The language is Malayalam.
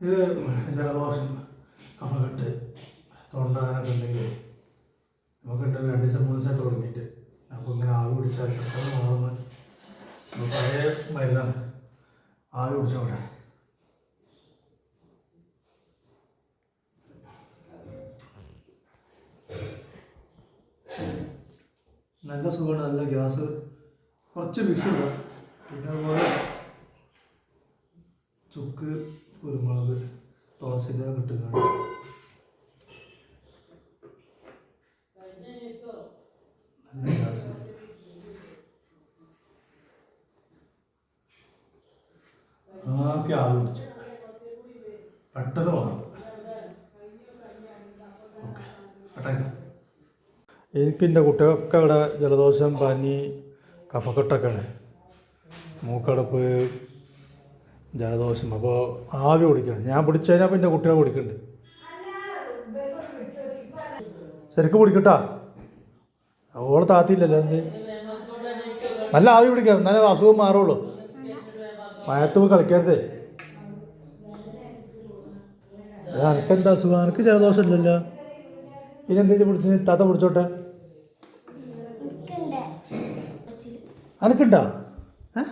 ഇത് ജലദോഷം കഫക്കെട്ട് തൊണ്ടാനൊക്കെ ഉണ്ടെങ്കിൽ നമുക്കുണ്ട് രണ്ട് ദിവസം മൂന്ന് ദിവസം തുടങ്ങിയിട്ട് അപ്പോൾ ഇങ്ങനെ ആവി പിടിച്ചാൽ പെട്ടെന്ന് മാറുന്ന. പഴയ മരുന്നാണ്. ആവി പിടിച്ചോട്ടെ നല്ല സുഖമാണ് നല്ല ഗ്യാസ് കുറച്ച് മിക്സ് ഉണ്ട് പിന്നെ അതുപോലെ ചുക്ക് കുരുമുളക് തുളസി ഇല കിട്ടുകയാണ് നല്ല ഗ്യാസ് ആക്കി ആവി പിടിച്ചു. പെട്ടത് മാറും. കുട്ടികൾക്ക് ഇവിടെ ജലദോഷം പനി കഫക്കെട്ടൊക്കെയാണ്. മൂക്കടപ്പ് ജലദോഷം. അപ്പോൾ ആവി കുടിക്കണം. ഞാൻ പിടിച്ചു കഴിഞ്ഞാൽ പിന്നെ കുട്ടികളെ കുടിക്കുന്നുണ്ട് ശരിക്കും കുടിക്കട്ടാ? അവളെ താത്തിയില്ലല്ലോ എന്ത്? നല്ല ആവി പിടിക്കാം നല്ല അസുഖം മാറുള്ളൂ. മയത്ത് പോയി കളിക്കരുതേ. അനക്ക് എന്താ അസുഖം? എനിക്ക് ജലദോഷമില്ലല്ലോ. പിന്നെ എന്തെങ്കിലും പിടിച്ചു? താത്ത പിടിച്ചോട്ടെ. അനക്കുണ്ടോ? ഏ?